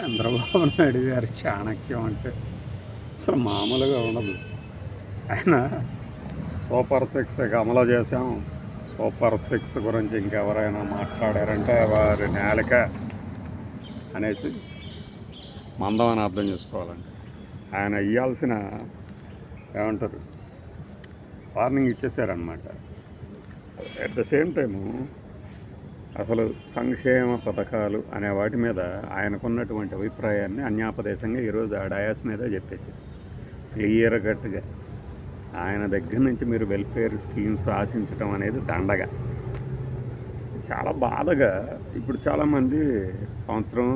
చంద్రబాబు నాయుడు గారి చాణక్యం అంటే అసలు మామూలుగా ఉండదు. ఆయన సూపర్ సిక్స్ అమలు చేశాం. సూపర్ సిక్స్ గురించి ఇంకెవరైనా మాట్లాడారంటే వారి నేలక అనేసి మందం అని అర్థం చేసుకోవాలండి. ఆయన ఇవ్వాల్సిన ఏమంటారు? వార్నింగ్ ఇచ్చేసారనమాట అట్ ద సేమ్ టైము అసలు సంక్షేమ పథకాలు అనే వాటి మీద ఆయనకున్నటువంటి అభిప్రాయాన్ని అన్యాపదేశంగా ఈరోజు ఆ డయాస్ మీద చెప్పేసి క్లియర్ కట్గా ఆయన దగ్గర నుంచి మీరు వెల్ఫేర్ స్కీమ్స్ ఆశించడం అనేది దండగా. చాలా బాధగా ఇప్పుడు చాలామంది సంవత్సరం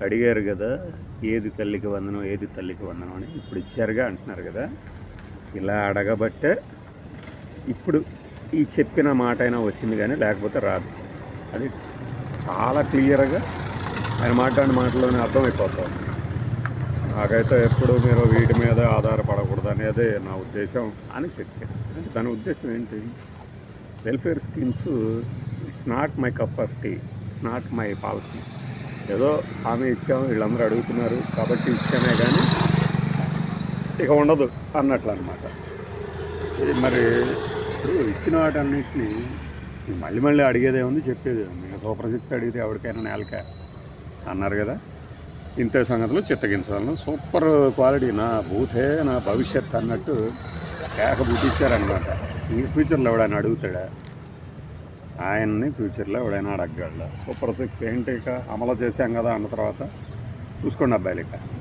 అడిగారు కదా ఏది తల్లికి వందనం ఏది తల్లికి వందనం అని ఇప్పుడు ఇచ్చారుగా అంటున్నారు కదా. ఇలా అడగబట్టే ఇప్పుడు ఈ చెప్పిన మాట అయినా వచ్చింది కానీ లేకపోతే రాదు. అది చాలా క్లియర్గా ఆయన మాట్లాడిన మాటలోనే అర్థమైపోతుంది. నాకైతే ఎప్పుడు మీరు వీటి మీద ఆధారపడకూడదు అనేది నా ఉద్దేశం అని చెప్పాను. అంటే దాని ఉద్దేశం ఏంటి? Welfare schemes it's not my cup of tea it's not my policy. ఏదో హామీ ఇచ్చాము వీళ్ళందరూ అడుగుతున్నారు కాబట్టి ఇచ్చామే కానీ ఇక ఉండదు అన్నట్లు అనమాట ఇది మరి ఇప్పుడు ఇచ్చిన వాటన్నిటిని మళ్ళీ మళ్ళీ అడిగేదే ఉంది చెప్పేదే ఉంది. ఇంకా సూపర్ సిక్స్ అడిగితే ఎవరికైనా నేలక అన్నారు కదా. ఇంత సంగతిలో చిత్తగించాలను సూపర్ క్వాలిటీ నా భూతే నా భవిష్యత్ అన్నట్టు కేక బుట్టిచ్చారనమాట ఇంక ఫ్యూచర్లో ఎవడైనా అడుగుతాడా? ఆయన్ని ఫ్యూచర్లో ఎవడైనా అడగగలడా? సూపర్ సిక్స్ ఏంటి ఇక? అమలు చేశాం కదా అన్న తర్వాత చూసుకోండి అబ్బాయిలు ఇక.